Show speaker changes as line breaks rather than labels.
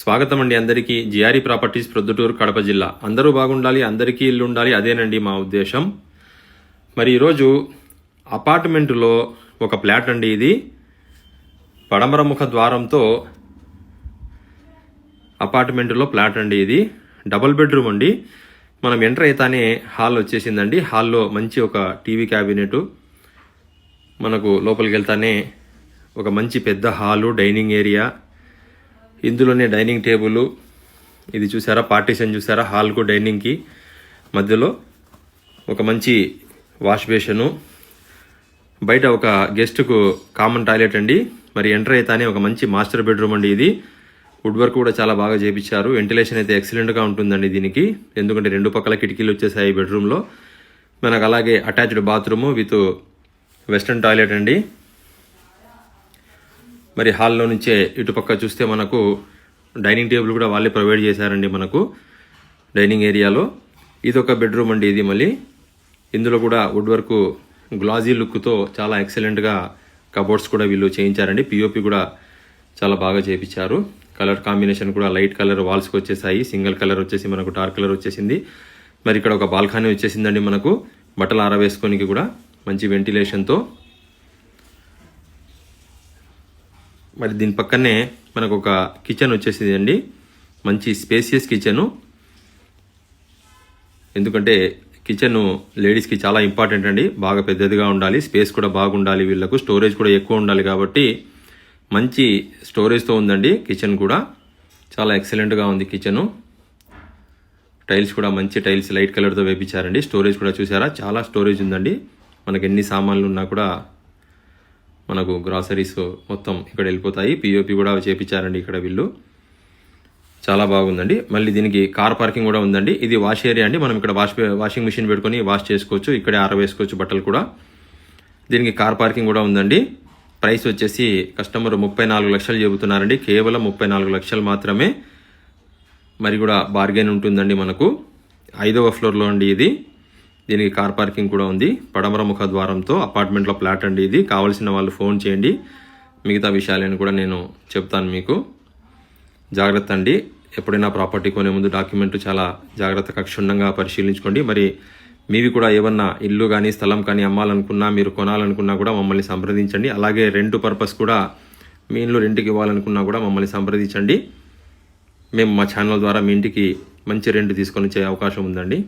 స్వాగతం అండి అందరికీ. జిఆర్ఈ ప్రాపర్టీస్ ప్రొద్దుటూరు కడప జిల్లా. అందరూ బాగుండాలి అందరికీ ఇల్లు ఉండాలి అదేనండి మా ఉద్దేశం. మరి ఈరోజు అపార్ట్మెంటులో ఒక ఫ్లాట్ అండి ఇది. పడమర ముఖ ద్వారంతో అపార్ట్మెంటులో ఫ్లాట్ అండి ఇది. డబుల్ బెడ్రూమ్ అండి. మనం ఎంటర్ అయితేనే హాల్ వచ్చేసిందండి. హాల్లో మంచి ఒక టీవీ క్యాబినెట్. మనకు లోపలికి వెళ్తానే ఒక మంచి పెద్ద హాలు డైనింగ్ ఏరియా. ఇందులోనే డైనింగ్ టేబుల్ ఇది చూసారా? పార్టీషన్ చూసారా? హాల్కు డైనింగ్కి మధ్యలో ఒక మంచి వాష్ బేషను. బయట ఒక గెస్ట్కు కామన్ టాయిలెట్ అండి. మరి ఎంటర్ అయితేనే ఒక మంచి మాస్టర్ బెడ్రూమ్ అండి ఇది. వుడ్ వర్క్ కూడా చాలా బాగా చేపించారు. వెంటిలేషన్ అయితే ఎక్సలెంట్గా ఉంటుందండి దీనికి. ఎందుకంటే రెండు పక్కల కిటికీలు వచ్చేసాయి బెడ్రూమ్లో మనకు అలాగే attached bathroom with western toilet అండి. మరి హాల్లో నుంచే ఇటుపక్క చూస్తే మనకు డైనింగ్ టేబుల్ కూడా వాళ్ళే ప్రొవైడ్ చేశారండి మనకు డైనింగ్ ఏరియాలో. ఇది ఒక బెడ్రూమ్ అండి ఇది మళ్ళీ. ఇందులో కూడా వుడ్ వర్క్ గ్లాజీ లుక్తో చాలా ఎక్సలెంట్గా కబోర్డ్స్ కూడా వీళ్ళు చేయించారండి. పిఓపి కూడా చాలా బాగా చేయించారు కలర్ కాంబినేషన్ కూడా లైట్ కలర్ వాల్స్కి వచ్చేసాయి. సింగిల్ కలర్ వచ్చేసి మనకు డార్క్ కలర్ వచ్చేసింది. మరి ఇక్కడ ఒక బాల్కనీ వచ్చేసిందండి మనకు. బట్టలు ఆరవేసుకోనికి కూడా మంచి వెంటిలేషన్తో. మరి దీని పక్కనే మనకు ఒక కిచెన్ వచ్చేసింది అండి మంచి స్పేసియస్ కిచెను. ఎందుకంటే కిచెన్ లేడీస్కి చాలా ఇంపార్టెంట్ అండి. బాగా పెద్దదిగా ఉండాలి స్పేస్ కూడా బాగుండాలి వీళ్ళకు స్టోరేజ్ కూడా ఎక్కువ ఉండాలి కాబట్టి మంచి స్టోరేజ్తో ఉందండి కిచెన్ కూడా. చాలా ఎక్సలెంట్గా ఉంది కిచెను. టైల్స్ కూడా మంచి టైల్స్ లైట్ కలర్తో వేపించారండి. స్టోరేజ్ కూడా చూసారా? చాలా స్టోరేజ్ ఉందండి. మనకి ఎన్ని సామాన్లు ఉన్నా కూడా మనకు గ్రాసరీస్ మొత్తం ఇక్కడ వెళ్ళిపోతాయి. పిఓపి కూడా చేపించారండి ఇక్కడ వీళ్ళు. చాలా బాగుందండి. మళ్ళీ దీనికి కార్ పార్కింగ్ కూడా ఉందండి. ఇది వాష్ ఏరియా అండి. మనం ఇక్కడ వాష్ వాషింగ్ మిషన్ పెట్టుకొని వాష్ చేసుకోవచ్చు. ఇక్కడే ఆరవేసుకోవచ్చు బట్టలు కూడా. దీనికి కార్ పార్కింగ్ కూడా ఉందండి. ప్రైస్ వచ్చేసి కస్టమర్ ముప్పై నాలుగు లక్షలు చెబుతున్నారండి. కేవలం ముప్పై నాలుగు లక్షలు మాత్రమే. మరి కూడా బార్గెన్ ఉంటుందండి మనకు. ఐదవ ఫ్లోర్లో అండి ఇది. దీనికి కార్ పార్కింగ్ కూడా ఉంది. పడమర ముఖ ద్వారంతో అపార్ట్మెంట్లో ప్లాట్ అండి ఇది. కావాల్సిన వాళ్ళు ఫోన్ చేయండి. మిగతా విషయాలను కూడా నేను చెప్తాను మీకు. జాగ్రత్త అండి. ఎప్పుడైనా ప్రాపర్టీ కొనే ముందు డాక్యుమెంట్ చాలా జాగ్రత్తగా క్షుణ్ణంగా పరిశీలించుకోండి. మరి మీవి కూడా ఏమన్నా ఇల్లు కానీ స్థలం కానీ అమ్మాలనుకున్నా మీరు కొనాలనుకున్నా కూడా మమ్మల్ని సంప్రదించండి. అలాగే రెంట్ పర్పస్ కూడా మీ ఇంట్లో రెంట్కి ఇవ్వాలనుకున్నా కూడా మమ్మల్ని సంప్రదించండి. మేము మా ఛానల్ ద్వారా మీ ఇంటికి మంచి రెంట్ తీసుకొని వచ్చే అవకాశం ఉందండి.